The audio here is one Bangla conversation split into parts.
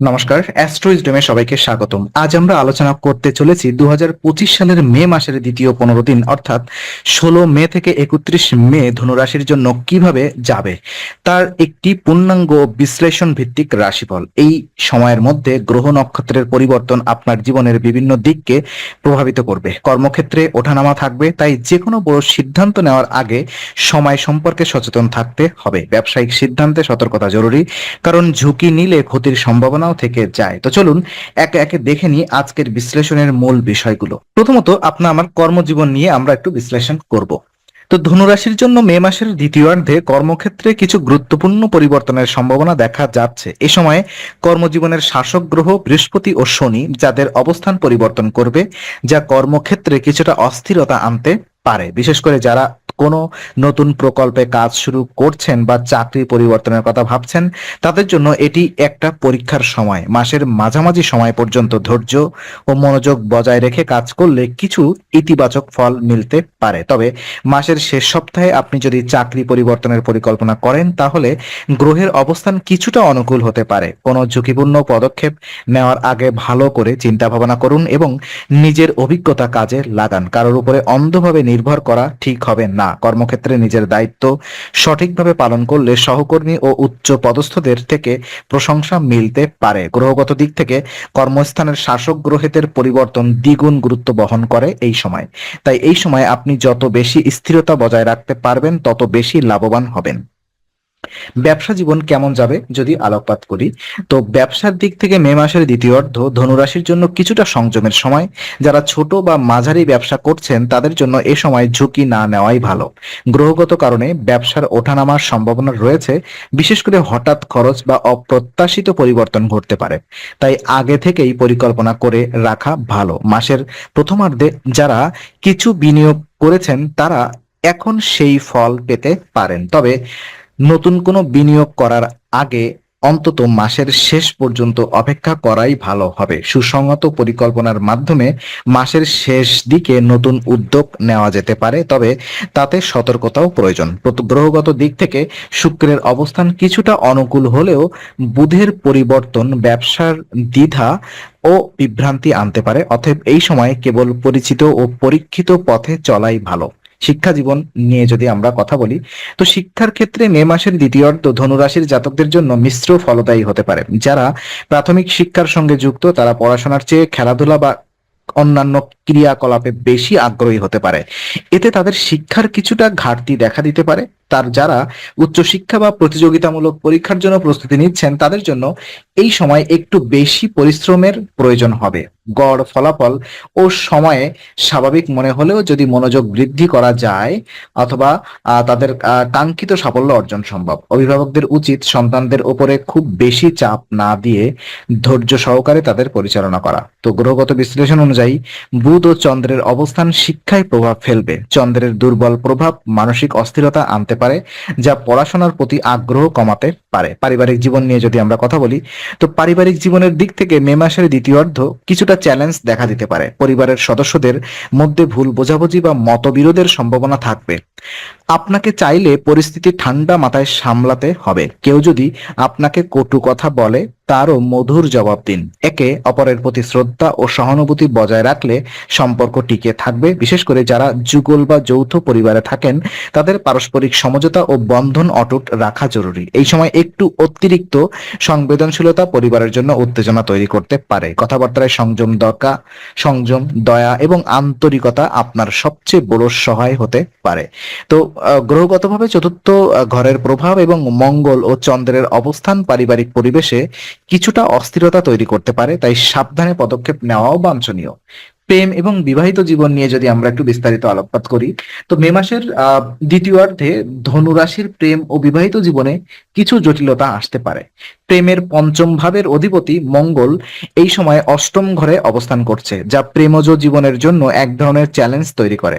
নমস্কার অ্যাস্ট্রোইজডমে সবাইকে স্বাগতম। আজ আমরা আলোচনা করতে চলেছি দু হাজার পঁচিশ সালের মে মাসের দ্বিতীয় পনেরো দিন, অর্থাৎ ষোলো মে থেকে একত্রিশ মে ধনুরাশির জন্য কীভাবে যাবে? তার একটি পূর্ণাঙ্গ বিশ্লেষণ ভিত্তিক রাশিফল। এই সময়ের মধ্যে গ্রহ নক্ষত্রের পরিবর্তন আপনার জীবনের বিভিন্ন দিককে প্রভাবিত করবে। কর্মক্ষেত্রে ওঠানামা থাকবে, তাই যে কোনো বড় সিদ্ধান্ত নেওয়ার আগে সময় সম্পর্কে সচেতন থাকতে হবে। ব্যবসায়িক সিদ্ধান্তে সতর্কতা জরুরি, কারণ ঝুঁকি নিলে ক্ষতির সম্ভাবনাও থেকে যায়। তো চলুন একে একে দেখে নিই আজকের বিশ্লেষণের মূল বিষয়গুলো। প্রথমত আপনার আমার কর্মজীবন নিয়ে আমরা একটু বিশ্লেষণ করব। তো ধনুরাশির জন্য মে মাসের দ্বিতীয়ার্ধে কর্মক্ষেত্রে কিছু গুরুত্বপূর্ণ পরিবর্তনের সম্ভাবনা দেখা যাচ্ছে। এ সময়ে কর্মজীবনের শাসক গ্রহ বৃহস্পতি ও শনি যাদের অবস্থান পরিবর্তন করবে, যা কর্মক্ষেত্রে কিছুটা অস্থিরতা আনতে পারে। বিশেষ করে যারা কোনো নতুন প্রকল্পে কাজ শুরু করছেন বা চাকরি পরিবর্তনের কথা ভাবছেন, তাদের জন্য এটি একটা পরীক্ষার সময়। মাসের মাঝামাঝি সময় পর্যন্ত ধৈর্য ও মনোযোগ বজায় রেখে কাজ করলে কিছু ইতিবাচক ফল মিলতে পারে। তবে মাসের শেষ সপ্তাহে আপনি যদি চাকরি পরিবর্তনের পরিকল্পনা করেন, তাহলে গ্রহের অবস্থান কিছুটা অনুকূল হতে পারে। কোনো ঝুঁকিপূর্ণ পদক্ষেপ নেওয়ার আগে ভালো করে চিন্তা ভাবনা করুন এবং নিজের অভিজ্ঞতা কাজে লাগান। কারোর উপরে অন্ধভাবে নির্ভর করা ঠিক হবে না। কর্মক্ষেত্রে নিজের দায়িত্ব সঠিকভাবে পালন করলে সহকর্মী ও উচ্চ পদস্থদের থেকে প্রশংসা মিলতে পারে। গ্রহগত দিক থেকে কর্মস্থানের শাসক গ্রহেদের পরিবর্তন দ্বিগুণ গুরুত্ব বহন করে এই সময়। তাই এই সময় আপনি যত বেশি স্থিরতা বজায় রাখতে পারবেন, তত বেশি লাভবান হবেন। ব্যবসা জীবন কেমন যাবে যদি আলোকপাত করি? তো ব্যবসার দিক থেকে মে মাসের দ্বিতীয় অর্ধ ধনুরাশির জন্য কিছুটা সংযমের সময়। যারা ছোট বা মাঝারি ব্যবসা করছেন, তাদের জন্য এ সময় ঝুঁকি না নেওয়াই ভালো। গ্রহগত কারণে ব্যবসার ওঠানামার সম্ভাবনা রয়েছে। বিশেষ করে হঠাৎ খরচ বা অপ্রত্যাশিত পরিবর্তন ঘটতে পারে। তাই আগে থেকেই পরিকল্পনা করে রাখা ভালো। মাসের প্রথমার্ধে যারা কিছু বিনিয়োগ করেছেন, তারা এখন সেই ফল পেতে পারেন। তবে নতুন কোনো বিনিয়োগ করার আগে অন্তত মাসের শেষ পর্যন্ত অপেক্ষা করাই ভালো হবে। সুসংহত পরিকল্পনার মাধ্যমে মাসের শেষ দিকে নতুন উদ্যোগ নেওয়া যেতে পারে, তবে তাতে সতর্কতাও প্রয়োজন। গ্রহগত দিক থেকে শুক্রের অবস্থান কিছুটা অনুকূল হলেও বুধের পরিবর্তন, ব্যবসার দ্বিধা ও বিভ্রান্তি আনতে পারে, অতএব এই সময় কেবল পরিচিত ও পরীক্ষিত পথে চলাই ভালো। শিক্ষা জীবন নিয়ে যদি আমরা কথা বলি, তো শিক্ষার ক্ষেত্রে মে মাসের দ্বিতীয়ার্ধ ধনুরাশির জাতকদের জন্য মিশ্র ফলদায়ী হতে পারে। যারা প্রাথমিক শিক্ষার সঙ্গে যুক্ত, তারা পড়াশোনার চেয়ে খেলাধুলা বা অন্যান্য ক্রিয়াকলাপে বেশি আগ্রহী হতে পারে। এতে তাদের শিক্ষার কিছুটা ঘাটতি দেখা দিতে পারে। তার যারা উচ্চশিক্ষা বা প্রতিযোগিতামূলক পরীক্ষার জন্য প্রস্তুতি নিচ্ছেন, তাদের জন্য এই সময় একটু বেশি পরিশ্রমের প্রয়োজন হবে। গড় ফলাফল ও সময়ে স্বাভাবিক মনে হলেও যদি মনোযোগ বৃদ্ধি করা যায় অথবা তাদের কাঙ্ক্ষিত সাফল্য অর্জন সম্ভব। অভিভাবকদের উচিত সন্তানদের উপরে খুব বেশি চাপ না দিয়ে ধৈর্য সহকারে তাদের পরিচালনা করা। তো গ্রহগত বিশ্লেষণ অনুযায়ী, বুধ ও চন্দ্রের অবস্থান শিক্ষায় প্রভাব ফেলবে। চন্দ্রের দুর্বল প্রভাব মানসিক অস্থিরতা আনতে পারে, যা পড়াশোনার প্রতি আগ্রহ কমাতে পারে। পারিবারিক জীবন নিয়ে যদি আমরা কথা বলি, তো পারিবারিক জীবনের দিক থেকে মে মাসের দ্বিতীয় অর্ধ কিছুটা চ্যালেঞ্জ দেখা দিতে পারে। পরিবারের সদস্যদের মধ্যে ভুল বোঝাবুঝি বা মতবিরোধের সম্ভাবনা থাকবে। আপনাকে চাইলে পরিস্থিতি ঠান্ডা মাথায় সামলাতে হবে। কেউ যদি আপনাকে কটু কথা বলে তারও মধুর জবাব দিন। একে অপরের প্রতি শ্রদ্ধা ও সহানুভূতি বজায় রাখলে সম্পর্ক টিকে থাকবে। বিশেষ করে যারা যুগল বা যৌথ পরিবারে থাকেন, তাদের পারস্পরিক সমঝোতা ও বন্ধন অটুট রাখা জরুরি। এই সময় একটু অতিরিক্ত সংবেদনশীলতা পরিবারের জন্য উত্তেজনা তৈরি করতে পারে। কথাবার্তায় সংযম দরকার, সংযম, দয়া এবং আন্তরিকতা আপনার সবচেয়ে বড় সহায় হতে পারে। তো গ্রহগতভাবে চতুর্থ ঘরের প্রভাব এবং মঙ্গল ও চন্দ্রের অবস্থান পারিবারিক পরিবেশে কিছুটা অস্থিরতা তৈরি করতে পারে, তাই সাবধানে পদক্ষেপ নেওয়াও বাঞ্ছনীয়। প্রেম এবং বিবাহিত জীবন নিয়ে যদি আমরা একটু বিস্তারিত আলোকপাত করি, তো মে মাসের দ্বিতীয়ার্ধে ধনুরাশির প্রেম ও বিবাহিত জীবনে কিছু জটিলতা আসতে পারে। প্রেমের পঞ্চম ভাবের অধিপতি মঙ্গল এই সময় অষ্টম ঘরে অবস্থান করছে, যা প্রেমজ জীবনের জন্য এক ধরনের চ্যালেঞ্জ তৈরি করে।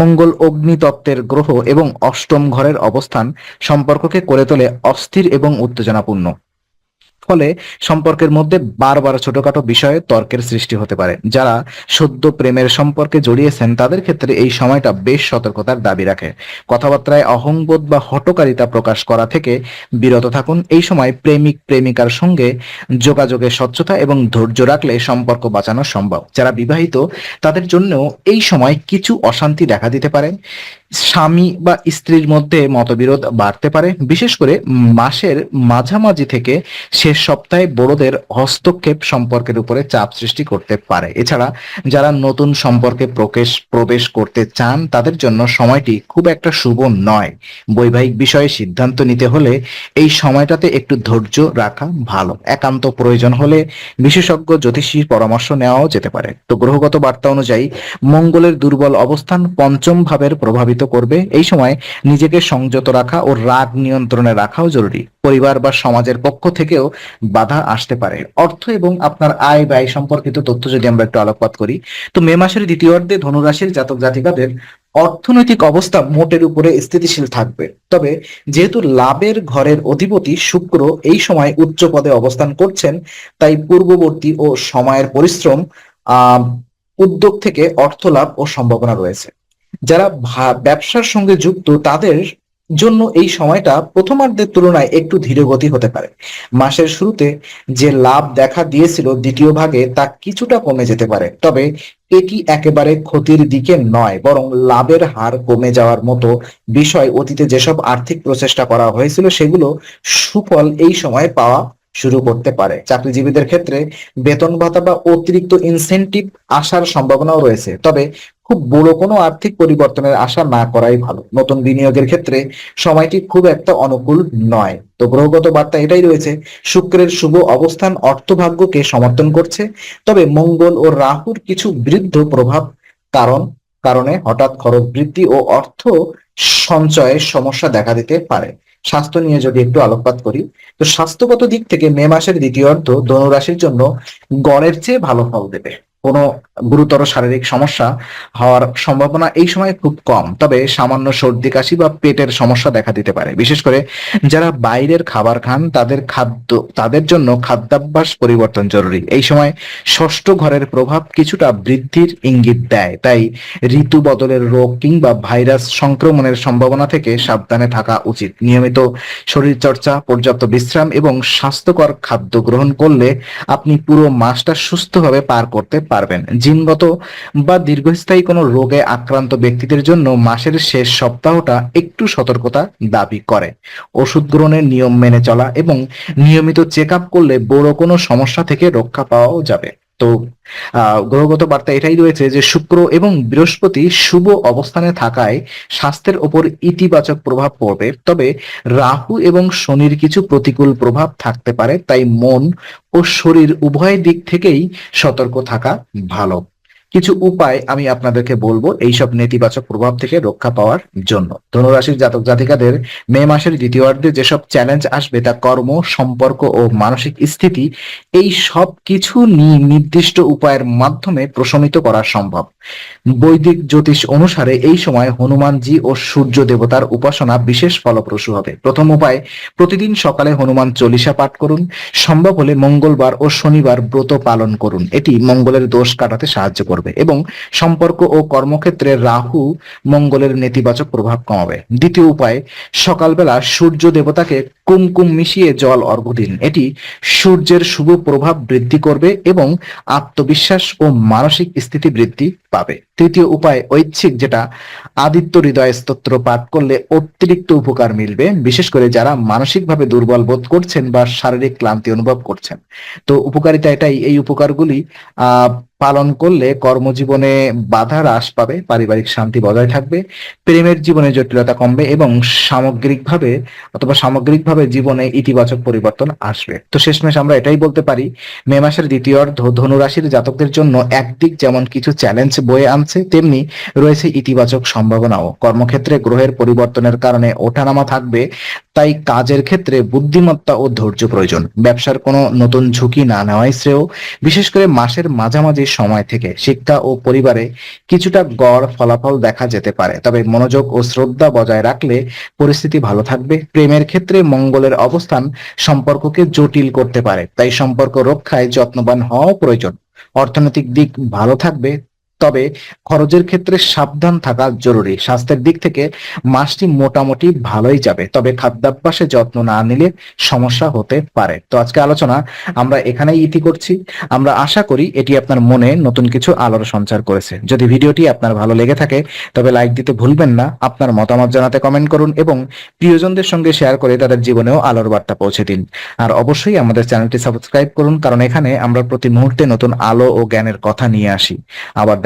মঙ্গল অগ্নিতত্ত্বের গ্রহ এবং অষ্টম ঘরের অবস্থান সম্পর্ককে করে তোলে অস্থির এবং উত্তেজনাপূর্ণ। ফলে সম্পর্কের মধ্যে বারবার ছোটখাটো বিষয়ে তর্কের সৃষ্টি হতে পারে। যারা সদ্য প্রেমের সম্পর্কে জড়িয়েছেন, তাদের ক্ষেত্রে এই সময়টা বেশ সতর্কতার দাবি রাখে। কথাবার্তায় অহংবোধ বা হটকারিতা প্রকাশ করা থেকে বিরত থাকুন। এই সময় প্রেমিক প্রেমিকার সঙ্গে যোগাযোগের স্বচ্ছতা এবং ধৈর্য রাখলে সম্পর্ক বাঁচানো সম্ভব। যারা বিবাহিত, তাদের জন্যও এই সময় কিছু অশান্তি দেখা দিতে পারে। স্বামী বা স্ত্রীর মধ্যে মতবিরোধ বাড়তে পারে। বিশেষ করে মাসের মাঝামাঝি থেকে শেষ সপ্তাহে বড়দের হস্তক্ষেপ সম্পর্কের উপরে চাপ সৃষ্টি করতে পারে। এছাড়া যারা নতুন সম্পর্কে প্রবেশ প্রবেশ করতে চান, তাদের জন্য সময়টি খুব একটা শুভ নয়। বৈবাহিক বিষয়ে সিদ্ধান্ত নিতে হলে এই সময়টাতে একটু ধৈর্য রাখা ভালো। একান্ত প্রয়োজন হলে বিশেষজ্ঞ জ্যোতিষীর পরামর্শ নেওয়াও যেতে পারে। তো গ্রহগত বার্তা অনুযায়ী, মঙ্গলের দুর্বল অবস্থান পঞ্চম ভাবের প্রভাবিত করবে। এই সময় নিজেকে সংযত রাখা ও রাগ নিয়ন্ত্রণে রাখাও জরুরি। পরিবার বা সমাজের পক্ষ থেকেও বাধা আসতে পারে। অর্থ এবং আপনার আয় ব্যয় সম্পর্কিত তথ্য যদি আমরা একটু আলোকপাত করি, তো মে মাসের দ্বিতীয়ার্ধে ধনুরাশির জাতক জাতিকাদের অর্থনৈতিক অবস্থা মোটের উপরে স্থিতিশীল থাকবে। তবে যেহেতু লাভের ঘরের অধিপতি শুক্র এই সময় উচ্চ পদে অবস্থান করছেন, তাই পূর্ববর্তী ও সময়ের পরিশ্রম উদ্যোগ থেকে অর্থ লাভ ও সম্ভাবনা রয়েছে। যারা ব্যবসার সঙ্গে যুক্ত তাদের জন্য এই সময়টা প্রথমার্ধের তুলনায় একটু ধীর গতি হতে পারে। মাসের শুরুতে যে লাভ দেখা দিয়েছিল দ্বিতীয় ভাগে তা কিছুটা কমে যেতে পারে, তবে এটি একেবারে ক্ষতির দিকে নয়, বরং লাভের হার কমে যাওয়ার মতো বিষয় অতীতে যেসব আর্থিক প্রচেষ্টা করা হয়েছিল সেগুলো সুফল এই সময় পাওয়া শুরু করতে পারে। চাকরিজীবীদের ক্ষেত্রে বেতন ভাতা বা অতিরিক্ত ইনসেন্টিভ আসার সম্ভাবনাও রয়েছে, তবে খুব বড় কোনো আর্থিক পরিবর্তনের আশা না করাই ভালো। নতুন বিনিয়োগের ক্ষেত্রে সময়টি খুব একটা অনুকূল নয়। তো গ্রহগত বার্তা এটাই রয়েছে, শুক্রের শুভ অবস্থান অর্থভাগ্যকে সমর্থন করছে, তবে মঙ্গল ও রাহুর কিছু বৃদ্ধ প্রভাব কারণ, কারণে হঠাৎ খরচ বৃদ্ধি ও অর্থ সঞ্চয়ের সমস্যা দেখা দিতে পারে। স্বাস্থ্য নিয়ে যদি একটু আলোকপাত করি, তো স্বাস্থ্যগত দিক থেকে মে মাসের দ্বিতীয় দ্বিতীয়ার্ধ ধনুরাশির জন্য গড়ের চেয়ে ভালো ফল দেবে। কোনো গুরুতর শারীরিক সমস্যা হওয়ার সম্ভাবনা এই সময় খুব কম। তবে সামান্য সর্দি, কাশি বা পেটের সমস্যা দেখা দিতে পারে। বিশেষ করে যারা বাইরের খাবার খান, তাদের খাদ্য, তাদের জন্য খাদ্যাভ্যাস পরিবর্তন জরুরি। এই সময় ষষ্ঠ ঘরের প্রভাব কিছুটা বৃদ্ধির ইঙ্গিত দেয়। তাই ঋতু বদলের রোগ কিংবা ভাইরাস সংক্রমণের সম্ভাবনা থেকে সাবধানে থাকা উচিত। নিয়মিত শরীর চর্চা পর্যাপ্ত বিশ্রাম এবং স্বাস্থ্যকর খাদ্য গ্রহণ করলে আপনি পুরো মাসটা সুস্থভাবে পার করতে পারবেন। জিনগত বা দীর্ঘস্থায়ী কোনো রোগে আক্রান্ত ব্যক্তিদের জন্য মাসের শেষ সপ্তাহটা একটু সতর্কতা দাবি করে। ওষুধ গ্রহণের নিয়ম মেনে চলা এবং নিয়মিত চেক আপ করলে বড় কোনো সমস্যা থেকে রক্ষা পাওয়াও যাবে। তো গ্রহগত বার্তা এটাই রয়েছে যে শুক্র এবং বৃহস্পতি শুভ অবস্থানে থাকায় স্বাস্থ্যের ওপর ইতিবাচক প্রভাব পড়বে। তবে রাহু এবং শনির কিছু প্রতিকূল প্রভাব থাকতে পারে, তাই মন ও শরীর উভয় দিক থেকেই সতর্ক থাকা ভালো। কিছু উপায় আমি আপনাদেরকে বলব এইসব নেতিবাচক প্রভাব থেকে রক্ষা পাওয়ার জন্য। ধনুরাশির জাতক জাতিকাদের মে মাসের দ্বিতীয়ার্ধে যেসব চ্যালেঞ্জ আসবে তা কর্ম, সম্পর্ক ও মানসিক স্থিতি, এই সব কিছু নির্দিষ্ট উপায়ের মাধ্যমে প্রশমিত করা সম্ভব। বৈদিক জ্যোতিষ অনুসারে এই সময় হনুমানজি ও সূর্য দেবতার উপাসনা বিশেষ ফলপ্রসূ হবে। প্রথম উপায়, প্রতিদিন সকালে হনুমান চল্লিশা পাঠ করুন। সম্ভব হলে মঙ্গলবার ও শনিবার ব্রত পালন করুন। এটি মঙ্গলের দোষ কাটাতে সাহায্য করবে। এবং সম্পর্ক ও কর্মক্ষেত্রে রাহু মঙ্গলের নেতিবাচক প্রভাব কমাবে। দ্বিতীয় উপায় সকালবেলা সূর্য দেবতাকে কুমকুম মিশিয়ে জল অর্ঘ্য দিন এটি সূর্যের শুভ প্রভাব বৃদ্ধি করবে এবং আত্মবিশ্বাস ও মানসিক স্থিতি বৃদ্ধি পাবে। তৃতীয় উপায় ঐচ্ছিক, যেটা আদিত্য হৃদয় স্তোত্র পাঠ করলে অতিরিক্ত উপকার মিলবে, বিশেষ করে যারা মানসিকভাবে দুর্বল বোধ করছেন বা শারীরিক ক্লান্তি অনুভব করছেন। তো উপকারিতা এটাই, এই উপকারগুলি আহ পালন করলে কর্মজীবনে বাধা হ্রাস পাবে, পারিবারিক শান্তি বজায় থাকবে, প্রেমের জীবনে জটিলতা কমবে এবং সামগ্রিকভাবে অথবা সামগ্রিকভাবে জীবনে ইতিবাচক পরিবর্তন আসবে? তো শেষমেশ আমরা এটাই বলতে পারি, মে মাসের দ্বিতীয়ার্ধ ধনুরাশির জাতকদের জন্য একদিক যেমন কিছু চ্যালেঞ্জ বয়ে আনছে, তেমনি রয়েছে ইতিবাচক সম্ভাবনাও। কর্মক্ষেত্রে গ্রহের পরিবর্তনের কারণে ওঠানামা থাকবে, তাই কাজের ক্ষেত্রে বুদ্ধিমত্তা ও ধৈর্য প্রয়োজন। ব্যবসার কোনো নতুন ঝুঁকি না নেওয়াই শ্রেয়, বিশেষ করে মাসের মাঝামাঝি সময় থেকে শিক্ষা ও পরিবারে কিছুটা গড় ফলাফল দেখা যেতে পারে। তবে মনোযোগ ও শ্রদ্ধা বজায় রাখলে পরিস্থিতি ভালো থাকবে। প্রেমের ক্ষেত্রে মঙ্গলের অবস্থান সম্পর্ককে জটিল করতে পারে। তাই সম্পর্ক রক্ষায় যত্নবান হওয়া প্রয়োজন। অর্থনৈতিক দিক ভালো থাকবে তবে খরচের ক্ষেত্রে সাবধান থাকা জরুরি। স্বাস্থ্যের দিক থেকে মাসটি মোটামুটি ভালোই যাবে, তবে খাদ্যাভ্যাসে যত্ন না নিলে সমস্যা হতে পারে। তো আজকে আলোচনা আমরা এখানেই ইতি করছি। আমরা আশা করি এটি আপনার মনে নতুন কিছু আলোর সঞ্চার করেছে। যদি ভিডিওটি আপনার ভালো লেগে থাকে, তবে লাইক দিতে ভুলবেন না, আপনার মতামত জানাতে কমেন্ট করুন এবং প্রিয়জনদের সঙ্গে শেয়ার করে তাদের জীবনেও আলোর বার্তা পৌঁছে দিন। আর অবশ্যই আমাদের চ্যানেলটি সাবস্ক্রাইব করুন, কারণ এখানে আমরা প্রতি মুহূর্তে নতুন আলো ও জ্ঞানের কথা নিয়ে আসি। আবার